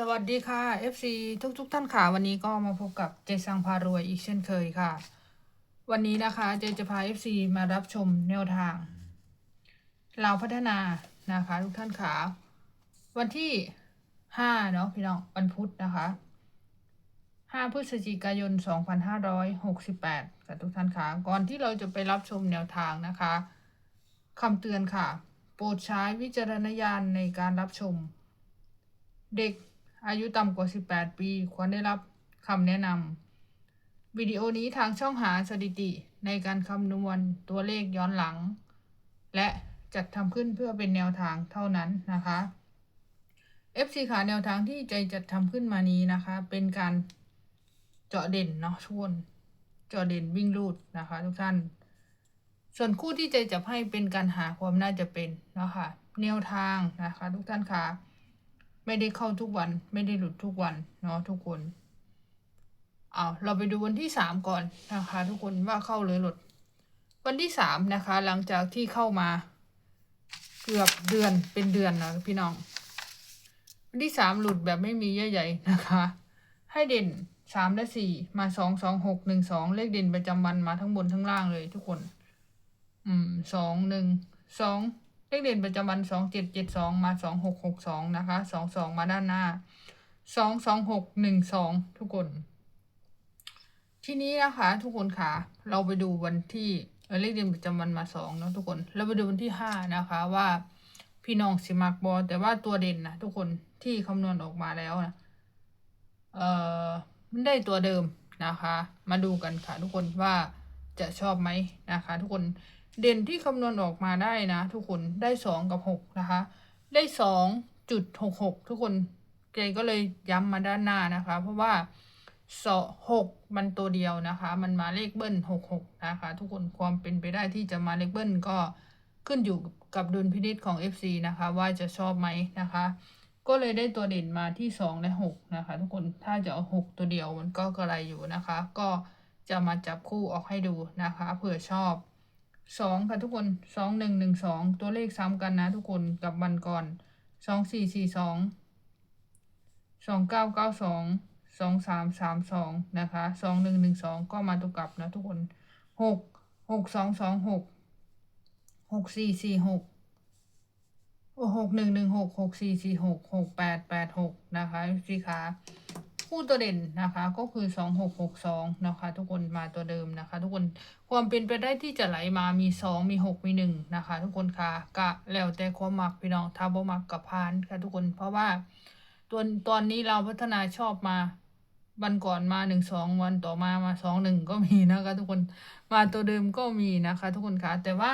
สวัสดีค่ะ FC ทุกทุกๆท่านค่ะ วันนี้ก็มาพบกับเจสังพารวยอีกเช่นเคยค่ะ วันนี้นะคะเจจะพา FC มารับชมแนวทาง เราพัฒนานะคะ ทุกท่านค่ะ วันที่5เนาะพี่น้องวันพุธนะคะ5พฤศจิกายน 2568ค่ะทุกท่านค่ะ ก่อนที่เราจะไปรับชมแนวทางนะคะคำเตือนค่ะ โปรดใช้วิจารณญาณในการรับชม เด็ก อายุต่ำกว่า 18 ปี ควรได้รับคำแนะนำวิดีโอนี้ทางช่องหาสถิติในการคำนวณตัวเลขย้อนหลัง และจัดทำขึ้นเพื่อเป็นแนวทางเท่านั้นนะคะ FC ขาแนวทางที่ใจจัดทำขึ้นมานี้นะคะ เป็นการเจาะเด่นเนาะชวนเจาะเด่นวิ่งรูดนะคะ ทุกท่าน ส่วนคู่ที่ใจจับให้เป็นการหาความน่าจะเป็นนะคะแนวทางนะคะ ทุกท่านค่ะ ไม่ได้เข้าทุกวัน ไม่ได้หลุดทุกวันเนาะทุกคนเอาเราไปดูวันที่สามก่อนนะคะทุกคนว่าเข้าหรือหลุด วันที่สามนะคะ หลังจากที่เข้ามา เกือบเดือนเป็นเดือนนะพี่น้อง วันที่สามหลุดแบบไม่มีเยื่อใยนะคะ ให้เด่นสามและสี่มาสองสองหกหนึ่งสองเลขเด่นประจำวันมาทั้งบนทั้งล่างเลยทุกคน อืมสองหนึ่งสอง เลขเด่นประจำวันสองเจ็ดเจ็ดสองมาสองหกหกสองนะคะสองสองมาด้านหน้าสองสองหกหนึ่งสองทุกคน ทีนี้นะคะ ทุกคนค่ะ เราไปดูวันที่เลขเด่นประจำวันมาสองเนาะทุกคน เราไปดูวันที่ห้านะคะว่าพี่น้องสิมักบอแต่ว่าตัวเด่นนะทุกคนที่คำนวณออกมาแล้วนะเออมันได้ตัวเดิมนะคะ มาดูกันค่ะทุกคนว่าจะชอบไหมนะคะ ทุกคน เด่นที่คำนวณออกมาได้นะ ทุกคนได้สองกับหกนะคะ ได้สองจุดหกหกทุกคนเจก็เลยย้ำมาด้านหน้านะคะ เพราะว่าสอหกมันตัวเดียวนะคะ มันมาเลขเบิ้ลหกหกนะคะ ทุกคนความเป็นไปได้ที่จะมาเลขเบิ้ลก็ขึ้นอยู่กับดุลพินิจของ FC นะคะ ว่าจะชอบไหมนะคะ ก็เลยได้ตัวเด่นมาที่สองและหกนะคะ ทุกคนถ้าจะเอาหกตัวเดียวมันก็กระไรอยู่นะคะ ก็จะมาจับคู่ออกให้ดูนะคะ เผื่อชอบ สองค่ะทุกคนสองหนึ่งหนึ่งสองตัวเลขซ้ำกันนะทุกคนกับวันก่อนสองสี่สี่สองสองเก้าเก้าสองสองสามสามสองนะคะสองหนึ่งหนึ่งสองก็มาตัวกลับนะทุกคนหกหกสองสองหกหกสี่สี่หกหกหนึ่งหนึ่งหกหกสี่สี่หกหกแปดแปดหกนะคะพี่คะ คู่ตัวเด่นนะคะ ก็คือสองหกหกสองนะคะ ทุกคนมาตัวเดิมนะคะ ทุกคนความเป็นไปได้ที่จะไหลมามีสองมีหกมีหนึ่งนะคะ ทุกคนค่ะกะแล้วแต่ความมักพี่น้องถ้าบ่มักกับพานค่ะทุกคนเพราะว่าตัวตอนนี้เราพัฒนาชอบมาวันก่อนมาหนึ่งสองวันต่อมามาสองหนึ่งก็มีนะคะทุกคนมาตัวเดิมก็มีนะคะ ทุกคนค่ะแต่ว่า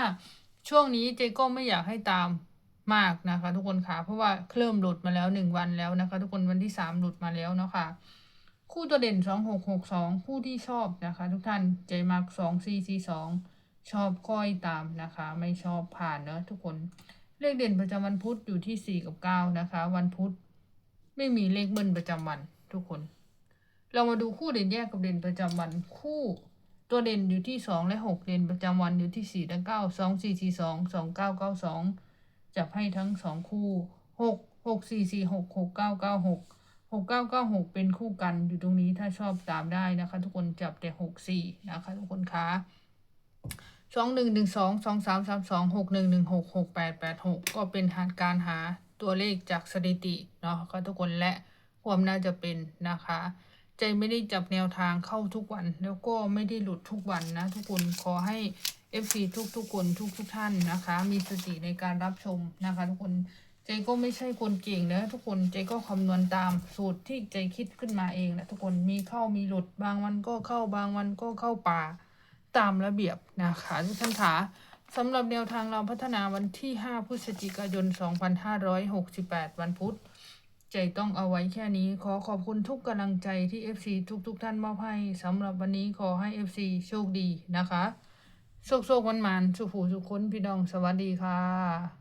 ช่วงนี้เจก็ไม่อยากให้ตาม มากนะคะทุกคนค่ะเพราะว่าเคลิ่มหลุดมาแล้วหนึ่งวันแล้วนะคะ ทุกคนวันที่สามหลุดมาแล้วเนาะคะ่ะคู่ตัวเด่นสองหกหกสองคู่ที่ชอบนะคะ ทุกท่านใจมักสองสี่สี่สองชอบค่อยตามนะคะ ไม่ชอบผ่านเนอะทุกคน เลขเด่นประจำวันพุธอยู่ที่สี่กับเก้านะคะ วันพุธไม่มีเลขเบิ้ลประจำวันทุกคน เรามาดูคู่เด่นแยกกับเด่นประจำวันคู่ ตัวเด่นอยู่ที่สองและหกเด่นประจำวันอยู่ที่สี่และเก้าสองสี่สี่สองสองเก้าเก้าสอง จับให้ทั้งสองคู่หกหกสี่สี่หกหกเก้าเก้าหกหกเก้าเก้าหกเป็นคู่กันอยู่ตรงนี้ถ้าชอบตามได้นะคะ ทุกคนจับแต่หกสี่นะคะ ทุกคนคะสองหนึ่งหนึ่งสองสองสามสามสองหกหนึ่งหนึ่งหกหกแปดแปดหกก็เป็นหาการหาตัวเลขจากสถิติเนาะก็ทุกคนและความน่าจะเป็นนะคะ ใจไม่ได้จับแนวทางเข้าทุกวัน แล้วก็ไม่ได้หลุดทุกวันนะทุกคนขอให้ FC ทุกทุกๆคนทุกทุกๆท่านนะคะ มีสติในการรับชมนะคะ ทุกคนเจก็ไม่ใช่คนเก่งนะทุกคนเจก็คำนวณตามสูตรที่เจคิดขึ้นมาเองนะทุกคนมีเข้ามีหลุดบางวันก็เข้าบางวันก็เข้าป่าตามระเบียบนะคะทุกท่านคะสำหรับแนวทางเราพัฒนาวันที่ 5 พฤศจิกายน 2568 วันพุธ ใจต้องเอาไว้แค่นี้ ขอขอบคุณทุกกำลังใจที่ FC ทุกๆทท่านมอบให้สำหรับวันนี้ขอให้ FC โชคดีนะคะ โชคโชควันมันสุขหูสุขคนพี่น้องสวัสดีค่ะ